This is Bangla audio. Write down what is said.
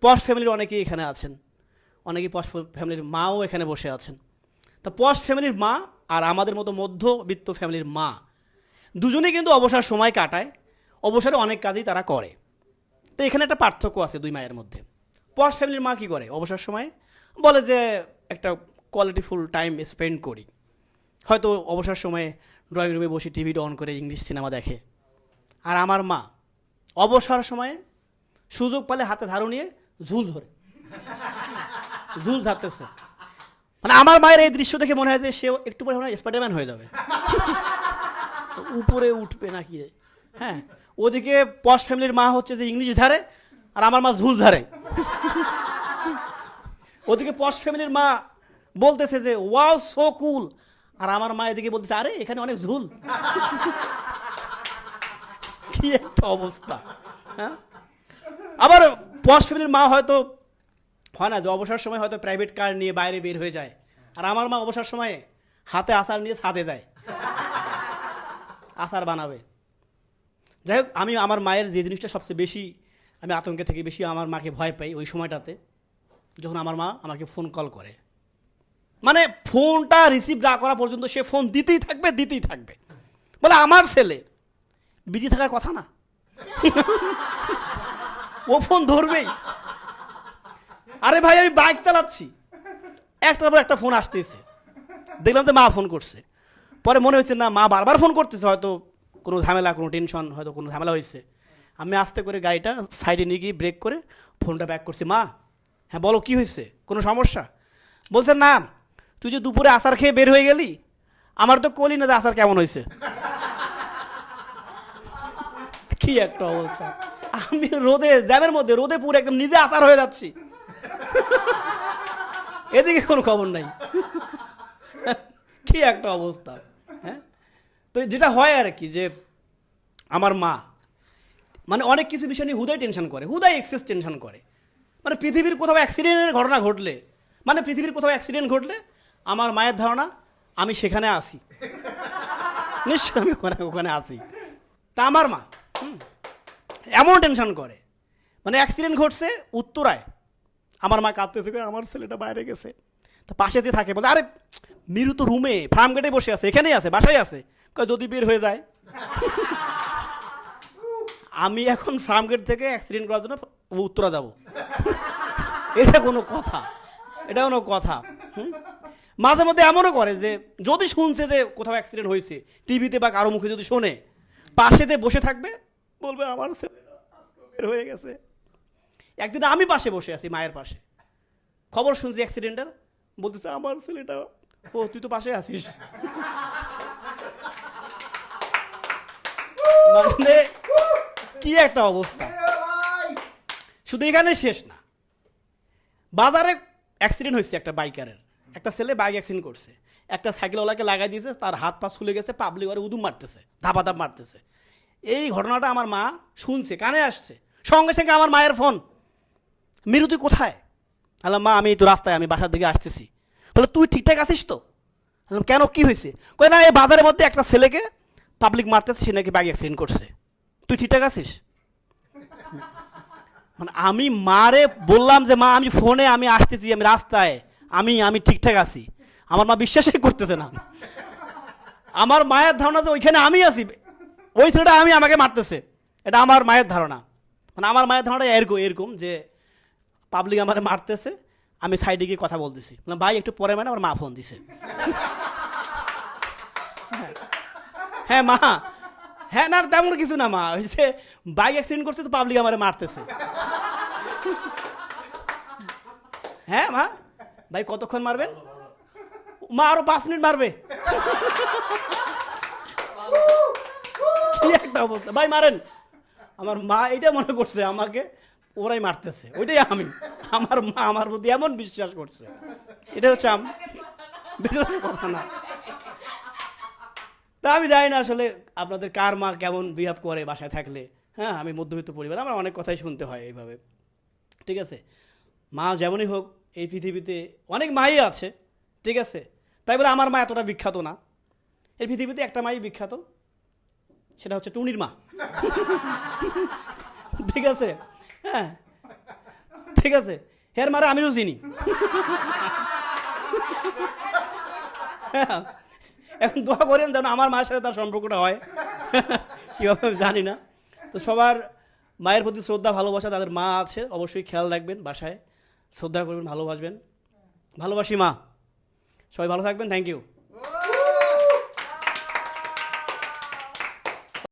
পশ ফ্যামিলির অনেকেই এখানে আছেন। অনেকেই পশ ফ্যামিলির মাও এখানে বসে আছেন। তা পশ ফ্যামিলির মা আর আমাদের মতো মধ্যবিত্ত ফ্যামিলির মা দুজনেই কিন্তু অবসর সময় কাটায়, অবসরে অনেক কাজই তারা করে। তো এখানে একটা পার্থক্য আছে দুই মায়ের মধ্যে। পশ ফ্যামিলির মা কী করে? অবসর সময়ে বলে যে, একটা কোয়ালিটিফুল টাইম স্পেন্ড করি। হয়তো অবসর সময়ে ড্রয়িং রুমে বসে টিভিটা অন করে ইংলিশ সিনেমা দেখে। আর আমার মা অবসর সময়ে সুযোগ পেলে হাতে ধারু নিয়ে ঝুল ধরে। ঝুল ধরতেছে মানে আমার মায়ের এই দৃশ্য দেখে মনে হয় যে সে একটু পরে মনে হয় স্পাইডারম্যান হয়ে যাবে। উপরে উঠবে নাকি? হ্যাঁ ওদিকে পশ ফ্যামিলির মা হচ্ছে যে ইংলিশ ধারে আর আমার মা ঝুল ধারে। ওদিকে পশ ফ্যামিলির মা বলতেছে যে ওয়াও সো কুল আর আমার মা এদিকে বলতেছে, আরে, এখানে অনেক ঝুল। কি একটা অবস্থা হ্যাঁ? আবার পশ ফ্যামিলির মা হয়তো, হয় না যে অবসর সময় হয়তো প্রাইভেট কার নিয়ে বাইরে বের হয়ে যায়। আর আমার মা অবসর সময়ে হাতে আচার নিয়ে ছাদে যায়। আচার বানাবে। যাই হোক, আমি আমার মায়ের যে জিনিসটা সবচেয়ে বেশি আমি আতঙ্কে থেকে বেশি আমার মাকে ভয় পাই ওই সময়টাতে, যখন আমার মা আমাকে ফোন কল করে। মানে ফোনটা রিসিভ না করা পর্যন্ত সে ফোন দিতেই থাকবে দিতেই থাকবে। বলে আমার ছেলে বিজি থাকার কথা না। ও ফোন ধরবেই। আরে ভাই, আমি বাইক চালাচ্ছি। একটার পর একটা ফোন আসতেছে। দেখলাম যে মা ফোন করছে। পরে মনে হচ্ছে, না, মা বারবার ফোন করতেছে, হয়তো কোনো ঝামেলা, কোনো টেনশন হয়তো কোনো ঝামেলা হয়েছে। আমি আস্তে করে গাড়িটা সাইডে নিয়ে গিয়ে ব্রেক করে ফোনটা ব্যাক করছি, মা হ্যাঁ বলো, কি হয়েছে? কোনো সমস্যা? বলছে, না, তুই যে দুপুরে আসার খেয়ে বের হয়ে গেলি, আমার তো কলি না যে আসার কেমন হয়েছে? কি একটা অবস্থা। আমি রোদে, জ্যামের মধ্যে, রোদে পুরো একদম নিজে আসার হয়ে যাচ্ছি। এদিকে কোনো খবর নাই। কি একটা অবস্থা হ্যাঁ? তো যেটা হয় আর কি যে, আমার মা মানে অনেক কিছু বিষয় নিয়ে হুদাই টেনশন করে, হুদাই এক্সেস টেনশন করে। মানে পৃথিবীর কোথাও অ্যাক্সিডেন্টের ঘটনা ঘটলে মানে পৃথিবীর কোথাও অ্যাক্সিডেন্ট ঘটলে, আমার মায়ের ধারণা, আমি সেখানে আসি। নিশ্চয় আমি ওখানে ওখানে আসি। তা আমার মা এমন টেনশন করে। মানে অ্যাক্সিডেন্ট ঘটছে উত্তরায়। আমার মা কাঁদতেছে আমার ছেলেটা বাইরে গেছে। তা পাশে যে থাকে, বলে, আরে, মিরু তো রুমে ফার্ম গেটে বসে আছে, এখানেই আছে, বাসায় আছে। যদি বের হয়ে যায়। আমি এখন ফার্ম গেট থেকে অ্যাক্সিডেন্ট করার জন্য উত্তরা যাব। এটা কোনো কথা। এটা কোনো কথা? মাঝে মধ্যে এমনও করে যে, যদি শুনছে যে কোথাও অ্যাক্সিডেন্ট হয়েছে টিভিতে বা কারও মুখে যদি শোনে পাশে যে বসে থাকবে বলবে আমার বের হয়ে গেছে। একদিন আমি পাশে বসে আছি, মায়ের পাশে। খবর শুনছি অ্যাক্সিডেন্টের বলতেছে, আমার ছেলেটা, ও, তুই তো পাশে আছিস। মানে কি একটা অবস্থা। শুধু এখানে শেষ না, বাজারে অ্যাক্সিডেন্ট হয়েছে একটা বাইকারের একটা ছেলে বাইক অ্যাক্সিডেন্ট করছে। একটা সাইকেলওয়ালাকে লাগাই দিয়েছে, তার হাত পা ছুলে গেছে পাবলিক ওরে উদুম মারতেছে ধাপা ধাপ মারতেছে। এই ঘটনাটা আমার মা শুনছে, কানে আসছে। সঙ্গে সঙ্গে আমার মায়ের ফোন, মিরু, তুই কোথায়? আলাম, মা, আমি তো রাস্তায়, আমি বাসার দিকে আসতেছি। বলে তুই ঠিকঠাক আছিস তো? কেন, কি হয়েছে? কই না, এই বাজারের মধ্যে একটা ছেলেকে পাবলিক মারতেছে, সে নাকি বাইক অ্যাক্সিডেন্ট করছে। তুই ঠিকঠাক আছিস? মানে আমি মারে বললাম যে, মা, আমি ফোনে, আমি আসতেছি, আমি রাস্তায়, আমি আমি ঠিকঠাক আছি। আমার মা বিশ্বাসই করতেছে না। আমার মায়ের ধারণা যে ওইখানে আমি আছি। ওই ছেলেটা আমি, আমাকে মারতেছে। এটা আমার মায়ের ধারণা। মানে আমার মায়ের ধারণা এরকম এরকম যে পাবলিক আমার মারতেছে, আমি সাইডে গিয়ে কথা বলতেছি। মানে ভাই, একটু পরে মানে আমার মা ফোন দিছে। হ্যাঁ মা। হ্যাঁ না, তেমন কিছু না, মা। হয়েছে বাইক অ্যাক্সিডেন্ট করছে তো পাবলিক আমার মারতেছে। হ্যাঁ মা। ভাই, কতক্ষণ মারবেন? মা, আরও পাঁচ মিনিট মারবে। একটা অবস্থা ভাই, মারেন। আমার মা এটা মনে করছে, আমাকে ওরাই মারতেছে। ওইটাই আমি। আমার মা আমার প্রতি এমন বিশ্বাস করছে। এটা হচ্ছে আম কথা না। তা আমি জানি না আসলে আপনাদের কার মা কেমন বিহেভ করে বাসায় থাকলে। হ্যাঁ আমি মধ্যবিত্ত পরিবার, আমার অনেক কথাই শুনতে হয় এইভাবে। ঠিক আছে? মা যেমনই হোক, এই পৃথিবীতে অনেক মাই আছে। ঠিক আছে? তাই বলে আমার মা এতটা বিখ্যাত না। এই পৃথিবীতে একটা মাই বিখ্যাত। সেটা হচ্ছে টুনির মা। ঠিক আছে? হ্যাঁ। ঠিক আছে? হের মারে আমিরও চিনি। হ্যাঁ। এখন দোয়া করেন যেন আমার মায়ের সাথে তার সম্পর্কটা হয়। কীভাবে আমি জানি না। তো সবার মায়ের প্রতি শ্রদ্ধা, ভালোবাসা তাদের মা আছে, অবশ্যই খেয়াল রাখবেন বাসায়। শ্রদ্ধা করবেন, ভালোবাসবেন। ভালোবাসি মা। সবাই ভালো থাকবেন। Thank you